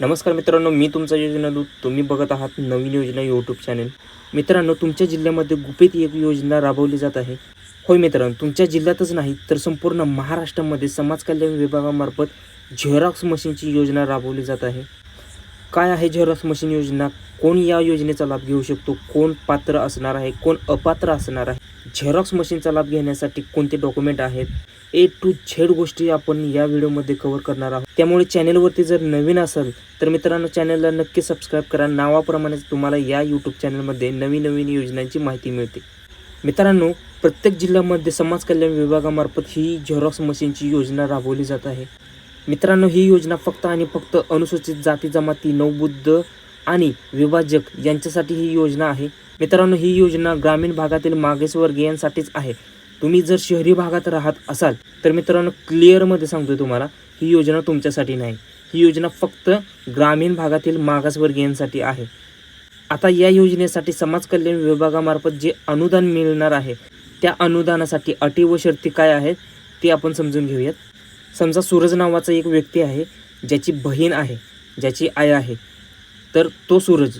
नमस्कार मित्रांनो मी तुमचा योजना दूत. तुम्ही बघत आहात नवीन योजना यूट्यूब चॅनेल मित्रांनो तुमच्या जिल्ह्यामध्ये गुपित एक योजना राबवली जात आहे. होय मित्रांनो तुमच्या जिल्ह्यातच नाही तर संपूर्ण महाराष्ट्रामध्ये समाज कल्याण विभागामार्फत झेरॉक्स मशीनची योजना राबवली जात आहे. काय आहे झेरॉक्स मशीन योजना? कोण या योजनेचा लाभ घेऊ शकतो? कोण पात्र असणार आहे? कोण अपात्र असणार आहे? झेरॉक्स मशीनचा लाभ घेण्यासाठी कोणते डॉक्युमेंट आहेत? ए टू झेड गोष्टी आपण या व्हिडिओमध्ये कव्हर करणार आहोत. त्यामुळे चॅनलवरती जर नवीन असाल तर मित्रांनो चॅनलला नक्की सबस्क्राईब करा. नावाप्रमाणेच तुम्हाला या यूट्यूब चॅनलमध्ये नवीन नवीन योजनांची माहिती मिळते. मित्रांनो प्रत्येक जिल्ह्यामध्ये समाज कल्याण विभागामार्फत ही झेरॉक्स मशीनची योजना राबवली जात आहे. मित्रांनो ही योजना फक्त आणि फक्त अनुसूचित जाती जमाती नवबुद्ध आणि विभाजक यांच्यासाठी ही योजना आहे. मित्रांनो ही योजना ग्रामीण भागातील मागासवर्गीयांसाठीच आहे. तुम्ही जर शहरी भागात राहत असाल तर मित्रांनो क्लिअरमध्ये सांगतो तुम्हाला ही योजना तुमच्यासाठी नाही. ही योजना फक्त ग्रामीण भागातील मागासवर्गीयांसाठी आहे. आता या योजनेसाठी समाज कल्याण विभागामार्फत जे अनुदान मिळणार आहे त्या अनुदानासाठी अटी व शर्ती काय आहेत ते आपण समजून घेऊयात. समजा सूरज नावाचा एक व्यक्ती आहे ज्याची बहीण आहे ज्याची आई आहे तर तो सूरज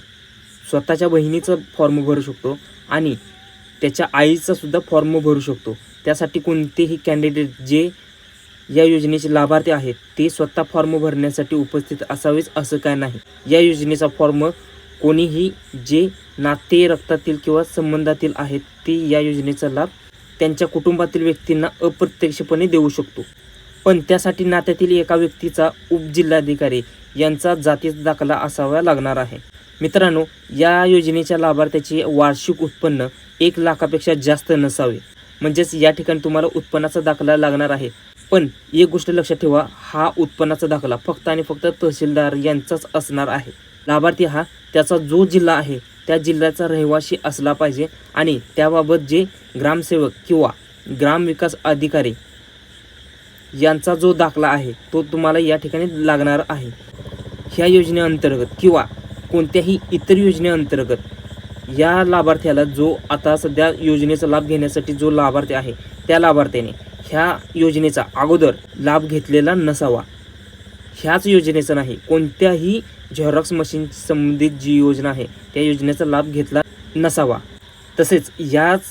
स्वतःच्या बहिणीचं फॉर्म भरू शकतो आणि त्याच्या आईचा सुद्धा फॉर्म भरू शकतो. त्यासाठी कोणतेही कॅन्डिडेट जे या योजनेचे लाभार्थी आहेत ते स्वतः फॉर्म भरण्यासाठी उपस्थित असावेच असं काय नाही. या योजनेचा फॉर्म कोणीही जे नाते रक्तातील किंवा संबंधातील आहेत ते या योजनेचा लाभ त्यांच्या कुटुंबातील व्यक्तींना अप्रत्यक्षपणे देऊ शकतो. पण त्यासाठी नात्यातील एका व्यक्तीचा उपजिल्हाधिकारी यांचा जातीचा दाखला असावा लागणार आहे. मित्रांनो या योजनेच्या लाभार्थ्याचे वार्षिक उत्पन्न एक लाखापेक्षा जास्त नसावे. म्हणजेच या ठिकाणी तुम्हाला उत्पन्नाचा दाखला लागणार आहे. पण एक गोष्ट लक्षात ठेवा हा उत्पन्नाचा दाखला फक्त आणि फक्त तहसीलदार यांचाच असणार आहे. लाभार्थी हा त्याचा जो जिल्हा आहे त्या जिल्ह्याचा रहिवासी असला पाहिजे आणि त्याबाबत जे ग्रामसेवक किंवा ग्रामविकास अधिकारी यांचा जो दाखला आहे तो तुम्हाला या ठिकाणी लागणार आहे. ह्या योजनेअंतर्गत किंवा कोणत्याही इतर योजनेअंतर्गत या लाभार्थ्याला जो आता सध्या योजनेचा लाभ घेण्यासाठी जो लाभार्थी आहे त्या लाभार्थ्याने ह्या योजनेचा अगोदर लाभ घेतलेला नसावा. ह्याच योजनेचा नाही कोणत्याही झेरॉक्स मशीन संबंधित जी योजना आहे त्या योजनेचा लाभ घेतला नसावा. तसेच याच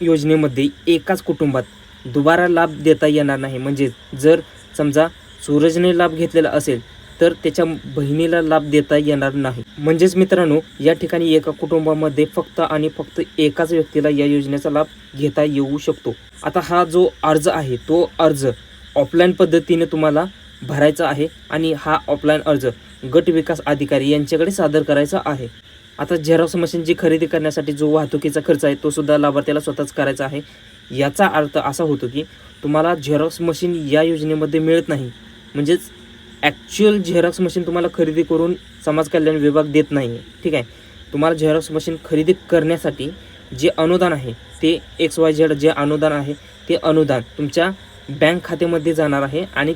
योजनेमध्ये एकाच कुटुंबात दुबारा लाभ देता येणार नाही. म्हणजे जर समजा सूरजने लाभ घेतलेला असेल तर त्याच्या बहिणीला लाभ देता येणार नाही. म्हणजेच मित्रांनो या ठिकाणी एका कुटुंबामध्ये फक्त आणि फक्त एकाच व्यक्तीला या योजनेचा लाभ घेता येऊ शकतो. आता हा जो अर्ज आहे तो अर्ज ऑफलाईन पद्धतीने तुम्हाला भरायचा आहे आणि हा ऑफलाईन अर्ज गट विकास अधिकारी यांच्याकडे सादर करायचा आहे. आता झेरॉक्स मशीनची खरेदी करण्यासाठी जो वाहतुकीचा खर्च आहे तो सुद्धा लाभार्थ्याला स्वतःच करायचा आहे. याचा अर्थ असा होतो की तुम्हाला झेरॉक्स मशीन या योजनेमध्ये मिळत नाही. म्हणजेच ॲक्च्युअल झेरॉक्स मशीन तुम्हाला खरेदी करून समाज कल्याण विभाग देत नाही आहे ठीक आहे? तुम्हाला झेरॉक्स मशीन खरेदी करण्यासाठी जे अनुदान आहे ते एक्स वाय झेड जे अनुदान आहे ते अनुदान तुमच्या बँक खात्यामध्ये जाणार आहे आणि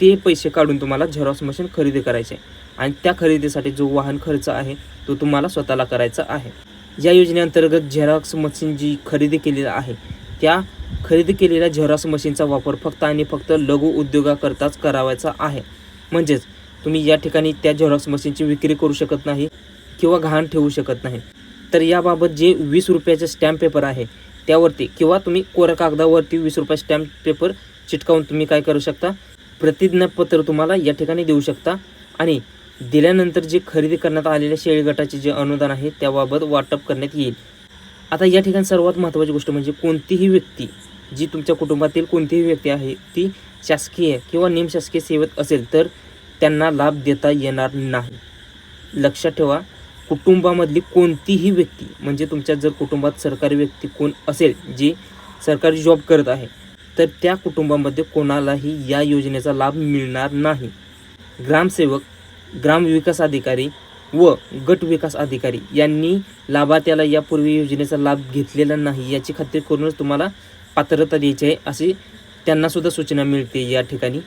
ते पैसे काढून तुम्हाला झेरॉक्स मशीन खरेदी करायचे आणि त्या खरेदीसाठी जो वाहन खर्च आहे तो तुम्हाला स्वतःला करायचा आहे. या योजनेअंतर्गत झेरॉक्स मशीन जी खरेदी केलेली आहे त्या खरेदी केलेल्या झेरॉक्स मशीनचा वापर फक्त आणि फक्त लघु उद्योगाकरताच करावायचा आहे. म्हणजेच तुम्ही या ठिकाणी त्या झेरॉक्स मशीनची विक्री करू शकत नाही किंवा घाण ठेवू शकत नाही. तर याबाबत जे वीस रुपयाचे स्टॅम्प पेपर आहे त्यावरती किंवा तुम्ही कोऱ्या कागदावरती वीस रुपये स्टॅम्प पेपर चिटकावून तुम्ही काय करू शकता? प्रतिज्ञापत्र तुम्हाला या ठिकाणी देऊ शकता. आणि दिल्यानंतर जे खरेदी करण्यात आलेल्या शेळी गटाचे जे अनुदान आहे त्याबाबत वाटप करण्यात येईल. आता या ठिकाणी सर्वात महत्त्वाची गोष्ट म्हणजे कोणतीही व्यक्ती जी तुमच्या कुटुंबातील कोणतीही व्यक्ती आहे ती शासकीय किंवा निमशासकीय सेवेत असेल तर त्यांना लाभ देता येणार नाही. लक्षात ठेवा कुटुंबामधली कोणतीही व्यक्ती म्हणजे तुमच्या जर कुटुंबात सरकारी व्यक्ती कोण असेल जी सरकारी जॉब करत आहे तर त्या कुटुंबामध्ये कोणालाही या योजनेचा लाभ मिळणार नाही. ग्रामसेवक ग्रामविकास अधिकारी व गट विकास अधिकारी यांनी लाभार्थ्याला यापूर्वी योजनेचा लाभ घेतलेला नाही याची खात्री करूनच तुम्हाला पात्रता द्यायची आहे अशी त्यांनासुद्धा सूचना मिळते या ठिकाणी.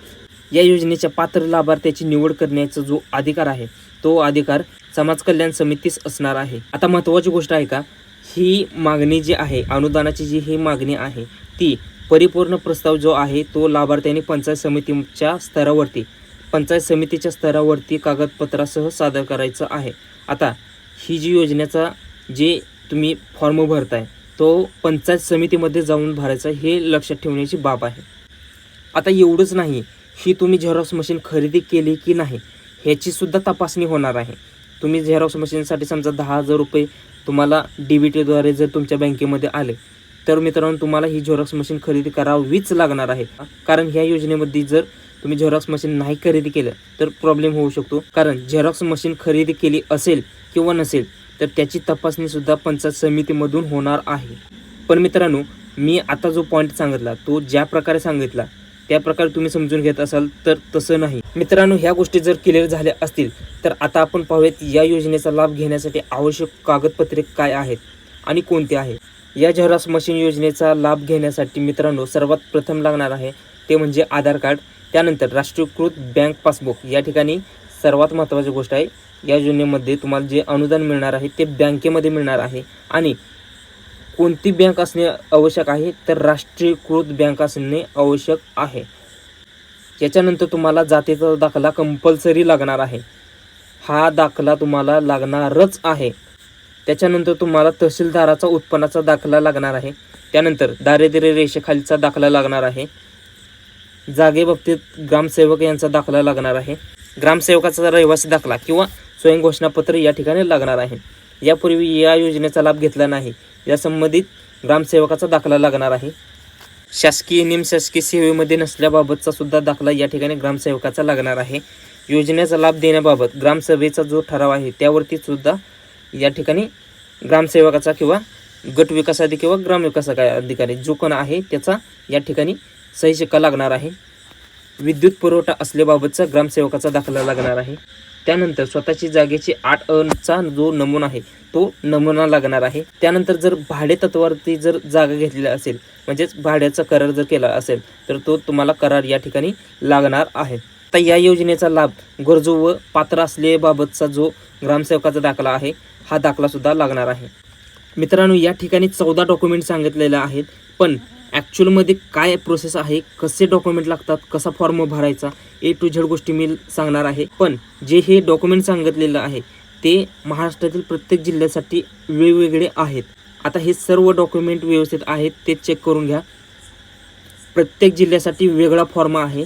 या योजनेच्या पात्र लाभार्थ्याची निवड करण्याचा जो अधिकार आहे तो अधिकार समाज कल्याण समितीस असणार आहे. आता महत्त्वाची गोष्ट आहे का? ही मागणी जी आहे अनुदानाची जी ही मागणी आहे ती परिपूर्ण प्रस्ताव जो आहे तो लाभार्थ्यांनी पंचायत समितीच्या स्तरावरती पंचायत समितीच्या स्तरावरती कागदपत्रासह सादर करायचं आहे. आता ही जी योजनेचा जे तुम्ही फॉर्म भरताय तो पंचायत समितीमध्ये जाऊन भरायचा हे लक्षात ठेवण्याची बाब आहे. आता एवढंच नाही ही तुम्ही झेरॉक्स मशीन खरेदी केली की नाही ह्याची सुद्धा तपासणी होणार आहे. तुम्ही झेरॉक्स मशीनसाठी समजा दहा हजार रुपये तुम्हाला डी बी टीद्वारे जर तुमच्या बँकेमध्ये आले तर मित्रांनो तुम्हाला ही झेरॉक्स मशीन खरेदी करावीच लागणार आहे. कारण ह्या योजनेमध्ये जर तुम्ही झेरॉक्स मशीन नाही खरेदी केलं तर प्रॉब्लेम होऊ शकतो. कारण झेरॉक्स मशीन खरेदी केली असेल किंवा नसेल तर त्याची तपासणी सुद्धा पंचायत समितीमधून होणार आहे. पण मित्रांनो मी आता जो पॉईंट सांगितला तो ज्या प्रकारे सांगितला त्या प्रकारे तुम्ही समजून घेत असाल तर तसं नाही. मित्रांनो ह्या गोष्टी जर क्लिअर झाल्या असतील तर आता आपण पाहूयात या योजनेचा लाभ घेण्यासाठी आवश्यक कागदपत्रे काय आहेत आणि कोणते आहेत? या झेरॉक्स मशीन योजनेचा लाभ घेण्यासाठी मित्रांनो सर्वात प्रथम लागणार आहे ते म्हणजे आधार कार्ड त्यानंतर राष्ट्रीयकृत बँक पासबुक. या ठिकाणी सर्वात महत्त्वाची गोष्ट आहे या योजनेमध्ये तुम्हाला जे अनुदान मिळणार आहे ते बँकेमध्ये मिळणार आहे. आणि कोणती बँक असणे आवश्यक आहे तर राष्ट्रीयकृत बँक असणे आवश्यक आहे. याच्यानंतर तुम्हाला जातीचा दाखला कंपल्सरी लागणार आहे. हा दाखला तुम्हाला लागणारच आहे. त्याच्यानंतर तुम्हाला तहसीलदाराचा उत्पन्नाचा दाखला लागणार आहे. त्यानंतर दारिद्र्य रेषेखालीचा दाखला लागणार आहे. जागेबाबतीत ग्रामसेवक यांचा दाखला लागणार आहे. ग्रामसेवकाचा रहिवासी दाखला किंवा स्वयंघोषणापत्र या ठिकाणी लागणार आहे. यापूर्वी या योजनेचा लाभ घेतला नाही. या संबंधित ग्रामसेवकाचा दाखला लागणार आहे. शासकीय निमशासकीय सेवेमध्ये नसल्याबाबतचा सुद्धा दाखला या ठिकाणी ग्रामसेवकाचा लागणार आहे. योजनेचा लाभ देण्याबाबत ग्रामसभेचा जो ठराव आहे त्यावरती सुद्धा या ठिकाणी ग्रामसेवकाचा किंवा गट विकास अधिकारी किंवा ग्रामविकास अधिकारी जो कोण आहे त्याचा या ठिकाणी सही शिक्का लागणार आहे. विद्युत पुरवठा असल्याबाबतचा ग्रामसेवकाचा दाखला लागणार आहे. त्यानंतर स्वतःची जागेची आठ अनचा जो नमुना आहे तो नमुना लागणार आहे. त्यानंतर जर भाडे तत्वावरती जर जागा घेतलेली असेल म्हणजेच भाड्याचा करार जर केला असेल तर तो तुम्हाला करार या ठिकाणी लागणार आहे. आता या योजनेचा लाभ गरजू व पात्र असलेबाबतचा जो ग्रामसेवकाचा दाखला आहे हा दाखलासुद्धा लागणार आहे. मित्रांनो या ठिकाणी चौदा डॉक्युमेंट सांगितलेले आहेत पण ॲक्च्युअलमध्ये काय प्रोसेस आहे कसे डॉक्युमेंट लागतात कसा फॉर्म भरायचा ए टू झेड गोष्टी मी सांगणार आहे. पण जे हे डॉक्युमेंट सांगितलेलं आहे ते महाराष्ट्रातील प्रत्येक जिल्ह्यासाठी वेगवेगळे आहेत. आता हे सर्व डॉक्युमेंट व्यवस्थित आहेत ते चेक करून घ्या. प्रत्येक जिल्ह्यासाठी वेगळा फॉर्म आहे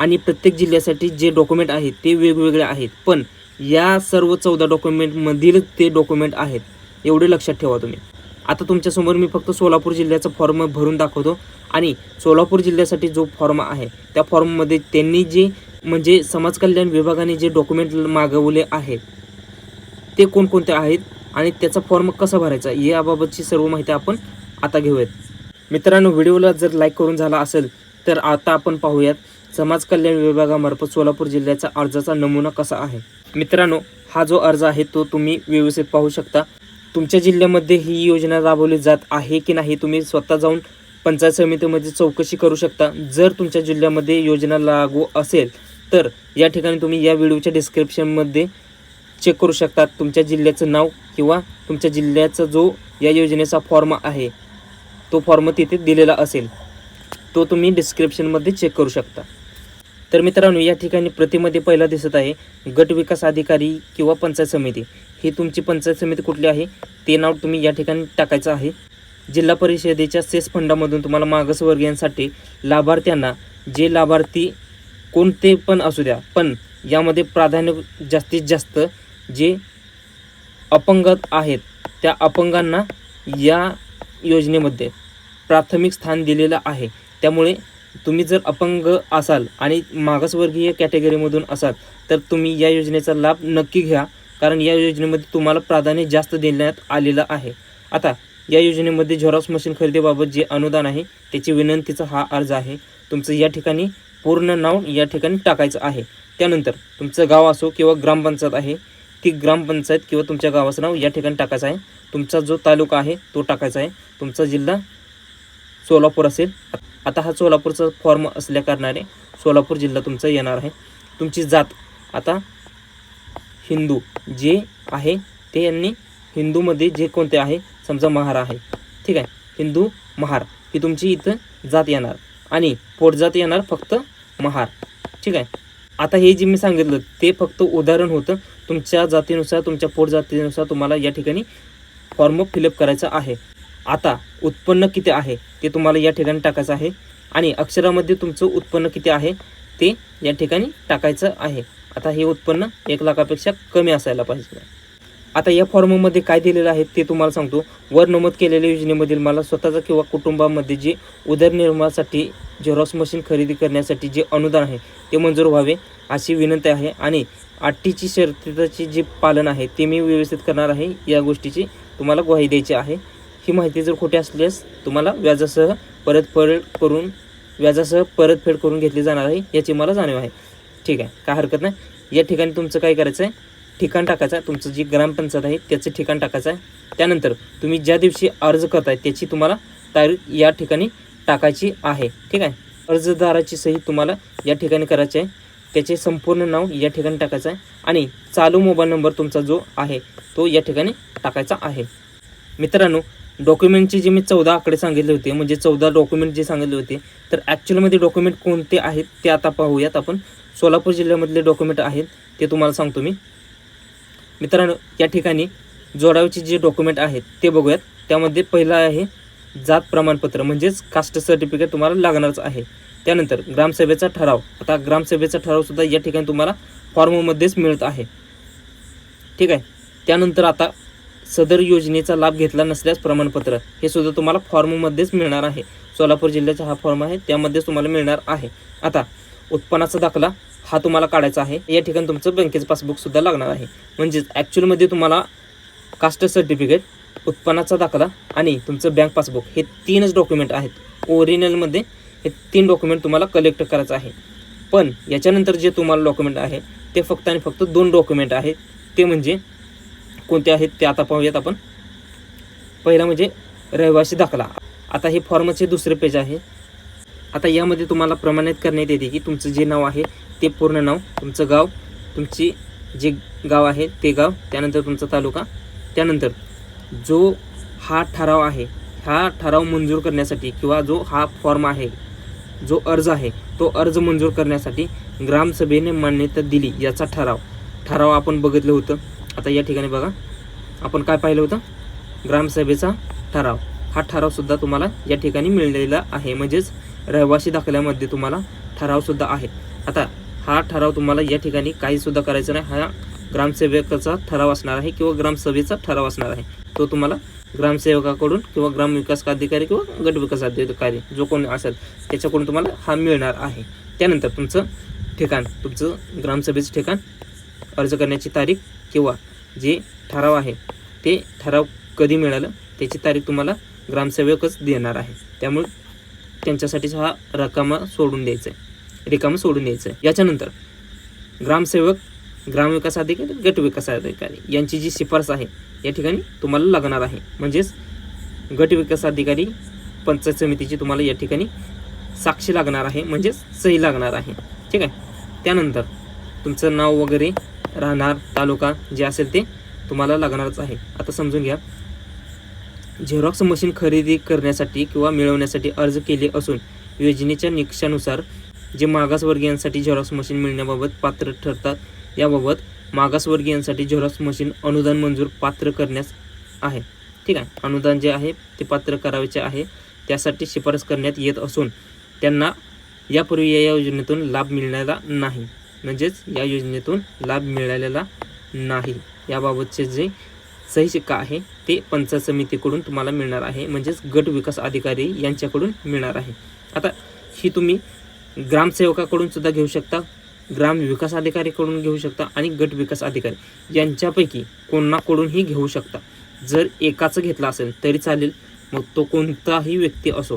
आणि प्रत्येक जिल्ह्यासाठी जे डॉक्युमेंट आहेत ते वेगवेगळे आहेत. पण या सर्व चौदा डॉक्युमेंटमधील ते डॉक्युमेंट आहेत. एवढे लक्षात ठेवा तुम्ही. आता तुमच्यासमोर मी फक्त सोलापूर जिल्ह्याचा फॉर्म भरून दाखवतो. आणि सोलापूर जिल्ह्यासाठी जो फॉर्म आहे त्या फॉर्ममध्ये त्यांनी जे म्हणजे समाज कल्याण विभागाने जे डॉक्युमेंट मागवले आहेत ते कोणकोणते आहेत आणि त्याचा फॉर्म कसा भरायचा याबाबतची सर्व माहिती आपण आता घेऊयात. मित्रांनो व्हिडिओला जर लाईक करून झाला असेल तर आता आपण पाहूयात समाज कल्याण विभागामार्फत सोलापूर जिल्ह्याचा अर्जाचा नमुना कसा आहे. मित्रांनो हा जो अर्ज आहे तो तुम्ही व्यवस्थित पाहू शकता. तुमच्या जिल्ह्यामध्ये ही योजना राबवली जात आहे की नाही तुम्ही स्वतः जाऊन पंचायत समितीमध्ये चौकशी करू शकता. जर तुमच्या जिल्ह्यामध्ये योजना लागू असेल तर या ठिकाणी तुम्ही या व्हिडिओच्या डिस्क्रिप्शनमध्ये चेक करू शकता तुमच्या जिल्ह्याचं नाव किंवा तुमच्या जिल्ह्याचा जो या योजनेचा फॉर्म आहे तो फॉर्म तिथे दिलेला असेल तो तुम्ही डिस्क्रिप्शनमध्ये चेक करू शकता. तर मित्रांनो या ठिकाणी प्रतिमध्ये पहिला दिसत आहे गट विकास अधिकारी किंवा पंचायत समिती. ही तुमची पंचायत समिती कुठली आहे? ते नाव तुम्ही या ठिकाणी टाकायचं आहे. जिल्हा परिषदेच्या सेस फंडामधून तुम्हाला मागासवर्गीयांसाठी लाभार्थ्यांना जे लाभार्थी कोणते पण असू द्या पण यामध्ये प्राधान्य जास्तीत जास्त जे अपंग आहेत त्या अपंगांना या योजनेमध्ये प्राथमिक स्थान दिलेलं आहे. त्यामुळे तुम्ही जर अपंग असाल आणि मागासवर्गीय कॅटेगरीमधून असाल तर तुम्ही या योजनेचा लाभ नक्की घ्या. कारण या योजनेमध्ये तुम्हाला प्राधान्य जास्त देण्यात आलेलं आहे. आता या योजनेमध्ये झेरॉक्स मशीन खरेदीबाबत जे अनुदान आहे त्याची विनंतीचा हा अर्ज आहे. तुमचं या ठिकाणी पूर्ण नाव या ठिकाणी टाकायचं आहे. त्यानंतर तुमचं गाव असो किंवा ग्रामपंचायत आहे ती ग्रामपंचायत किंवा तुमच्या गावाचं नाव या ठिकाणी टाकायचं आहे. तुमचा जो तालुका आहे तो टाकायचा आहे. तुमचा जिल्हा सोलापूर असेल. आता हा सोलापूरचा फॉर्म असल्या कारणाने सोलापूर जिल्हा तुमचा येणार आहे. तुमची जात आता हिंदू जे आहे ते यांनी हिंदूमध्ये जे कोणते आहे समजा महार आहे. ठीक आहे? हिंदू महार. ही तुमची इथं जात येणार. आणि पोटजात येणार फक्त महार. ठीक आहे? आता हे जे मी सांगितलं ते फक्त उदाहरण होतं. तुमच्या जातीनुसार तुमच्या पोट जातीनुसार तुम्हाला या ठिकाणी फॉर्म फिलअप करायचा आहे. आता उत्पन्न किती आहे ते तुम्हाला या ठिकाणी टाकायचं आहे. आणि अक्षरामध्ये तुमचं उत्पन्न किती आहे ते या ठिकाणी टाकायचं आहे. आता हे उत्पन्न एक लाखापेक्षा कमी असायला पाहिजे. आता या फॉर्ममध्ये काय दिलेलं आहे ते तुम्हाला सांगतो. वर नमूद केलेल्या योजनेमधील मला स्वतःचा किंवा कुटुंबामध्ये जे उदरनिर्वाहासाठी झेरॉक्स मशीन खरेदी करण्यासाठी जे अनुदान आहे ते मंजूर व्हावे अशी विनंती आहे आणि आठीची शर्तीचं जे पालन आहे ते मी व्यवस्थित करणार आहे या गोष्टीची तुम्हाला ग्वाही द्यायची आहे. ही माहिती जर खोटी असल्यास तुम्हाला व्याजासह परतफेड करून व्याजासह परतफेड करून घेतली जाणार आहे याची मला जाणीव आहे. ठीक आहे काय हरकत नाही. या ठिकाणी तुमचं काय करायचं आहे ठिकाण टाकायचं आहे. तुमचं जी ग्रामपंचायत आहे त्याचं ठिकाण टाकायचं आहे. त्यानंतर तुम्ही ज्या दिवशी अर्ज करताय त्याची तुम्हाला तारीख या ठिकाणी टाकायची आहे. ठीक आहे? अर्जदाराची सही तुम्हाला या ठिकाणी करायची आहे. त्याचे संपूर्ण नाव या ठिकाणी टाकायचं आहे. आणि चालू मोबाईल नंबर तुमचा जो आहे तो या ठिकाणी टाकायचा आहे. मित्रांनो डॉक्युमेंटचे जे मी चौदा आकडे सांगितले होते म्हणजे चौदा डॉक्युमेंट जे सांगितले होते तर ॲक्च्युअलमध्ये डॉक्युमेंट कोणते आहेत ते आता पाहूयात आपण. सोलापूर जिल्ह्यामधले डॉक्युमेंट आहेत ते तुम्हाला सांगतो मी. मित्रांनो या ठिकाणी जोडावचे जे डॉक्युमेंट आहेत ते बघूयात. त्यामध्ये पहिलं आहे जात प्रमाणपत्र म्हणजेच कास्ट सर्टिफिकेट तुम्हाला लागणारच आहे. त्यानंतर ग्रामसभेचा ठराव. आता ग्रामसभेचा ठरावसुद्धा या ठिकाणी तुम्हाला फॉर्ममध्येच मिळत आहे. ठीक आहे? त्यानंतर आता सदर योजनेचा लाभ घेतला नसल्यास प्रमाणपत्र. हे सुद्धा तुम्हाला फॉर्ममध्येच मिळणार आहे. सोलापूर जिल्ह्याचा हा फॉर्म आहे त्यामध्येच तुम्हाला मिळणार आहे. आता उत्पन्नाचा दाखला हा तुम्हाला काढायचा आहे. या ठिकाणी तुमचं बँकेचं पासबुकसुद्धा लागणार आहे. म्हणजेच ॲक्च्युअलमध्ये तुम्हाला कास्ट सर्टिफिकेट उत्पन्नाचा दाखला आणि तुमचं बँक पासबुक हे तीनच डॉक्युमेंट आहेत. ओरिजिनलमध्ये हे तीन डॉक्युमेंट तुम्हाला कलेक्ट करायचं आहे. पण याच्यानंतर जे तुम्हाला डॉक्युमेंट आहे ते फक्त आणि फक्त दोन डॉक्युमेंट आहेत. ते म्हणजे कोणते आहेत ते आता पाहूयात आपण. पहिला म्हणजे रहिवासी दाखला. आता हे फॉर्मचे दुसरे पेज आहे. आता यामध्ये तुम्हाला प्रमाणित करण्यात येते की तुमचं जे नाव आहे ते पूर्ण नाव तुमचं गाव तुमची जे गाव आहे ते गाव त्यानंतर तुमचा तालुका त्यानंतर जो हा ठराव आहे हा ठराव मंजूर करण्यासाठी किंवा जो हा फॉर्म आहे जो अर्ज आहे तो अर्ज मंजूर करण्यासाठी ग्रामसभेने मान्यता दिली याचा ठराव. ठराव आपण बघितलं होतं. आता या ठिकाणी बघा. आपण काय पाहिलं होतं? ग्रामसभेचा ठराव. हा ठरावसुद्धा तुम्हाला या ठिकाणी मिळलेला आहे. म्हणजेच रहिवासी दाखल्यामध्ये तुम्हाला ठरावसुद्धा आहे. आता हा ठराव तुम्हाला या ठिकाणी काहीसुद्धा करायचं नाही. हा ग्रामसेवकाचा ठराव असणार आहे किंवा ग्रामसभेचा ठराव असणार आहे. तो तुम्हाला ग्रामसेवकाकडून किंवा ग्रामविकास अधिकारी किंवा गटविकास अधिकारी जो कोण असेल त्याच्याकडून तुम्हाला हा मिळणार आहे. त्यानंतर तुमचं ठिकाण तुमचं ग्रामसभेचं ठिकाण अर्ज करण्याची तारीख किंवा जे ठराव आहे ते ठराव कधी मिळालं त्याची तारीख तुम्हाला ग्रामसेवकच देणार आहे. त्यामुळे त्यांच्यासाठीच हा रकामा सोडून द्यायचा आहे. रिकामा सोडून द्यायचं आहे. याच्यानंतर ग्रामसेवक ग्रामविकास अधिकारी गट विकास अधिकारी यांची जी शिफारस आहे या ठिकाणी तुम्हाला लागणार आहे. म्हणजेच गट विकास अधिकारी पंचायत समितीची तुम्हाला या ठिकाणी साक्षी लागणार आहे म्हणजेच सही लागणार आहे. ठीक आहे? त्यानंतर तुमचं नाव वगैरे राहणार तालुका जे असेल ते तुम्हाला लागणारच आहे. आता समजून घ्या. झेरॉक्स मशीन खरेदी करण्यासाठी किंवा मिळवण्यासाठी अर्ज केले असून योजनेच्या निकषानुसार जे मागासवर्गीयांसाठी झेरॉक्स मशीन मिळण्याबाबत पात्र ठरतात याबाबत मागासवर्गीयांसाठी झेरॉक्स मशीन अनुदान मंजूर पात्र करण्यास आहे. ठीक आहे? अनुदान जे आहे ते पात्र करायचे आहे. त्यासाठी शिफारस करण्यात येत असून त्यांना यापूर्वी या योजनेतून लाभ मिळणारा नाही. म्हणजेच या योजनेतून लाभ मिळालेला नाही. याबाबतचे जे सही शिक्का आहे ते पंचायत समितीकडून तुम्हाला मिळणार आहे. म्हणजेच गट विकास अधिकारी यांच्याकडून मिळणार आहे. आता ही तुम्ही ग्रामसेवकाकडून सुद्धा घेऊ शकता ग्राम विकास अधिकारीकडून घेऊ शकता आणि गट विकास अधिकारी यांच्यापैकी कोणाकडूनही घेऊ शकता. जर एकाचं घेतला असेल तरी चालेल मग तो कोणताही व्यक्ती असो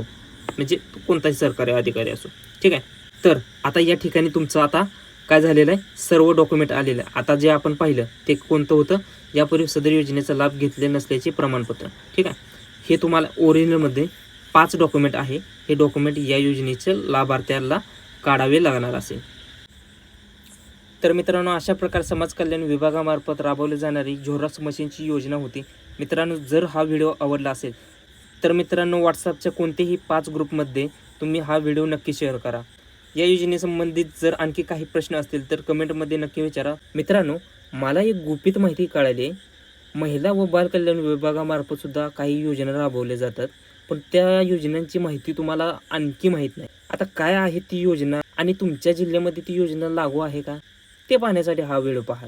म्हणजे तो कोणताही सरकारी अधिकारी असो. ठीक आहे? तर आता या ठिकाणी तुमचं आता काय झालेलं आहे? सर्व डॉक्युमेंट आलेलं आहे. आता जे आपण पाहिलं ते कोणतं होतं? यापूर्वी सदर योजनेचा लाभ घेतले नसल्याचे प्रमाणपत्र. ठीक आहे? हे तुम्हाला ओरिजिनलमध्ये पाच डॉक्युमेंट आहे. हे डॉक्युमेंट या योजनेचे लाभार्थ्याला काढावे लागणार असेल. तर मित्रांनो अशा प्रकारे समाज कल्याण विभागामार्फत राबवली जाणारी झोरॉक्स मशीनची योजना होती. मित्रांनो जर हा व्हिडिओ आवडला असेल तर मित्रांनो व्हॉट्सअपच्या कोणतेही पाच ग्रुपमध्ये तुम्ही हा व्हिडिओ नक्की शेअर करा. या योजनेसंबंधित जर आणखी काही प्रश्न असतील तर कमेंटमध्ये नक्की विचारा. मित्रांनो मला एक गुपित माहिती कळाली. आहे महिला व बालकल्याण विभागामार्फत सुद्धा काही योजना राबवल्या जातात पण त्या योजनांची माहिती तुम्हाला आणखी माहीत नाही. आता काय आहे ती योजना आणि तुमच्या जिल्ह्यामध्ये ती योजना लागू आहे का? ते पाहण्यासाठी हा व्हिडिओ पहा.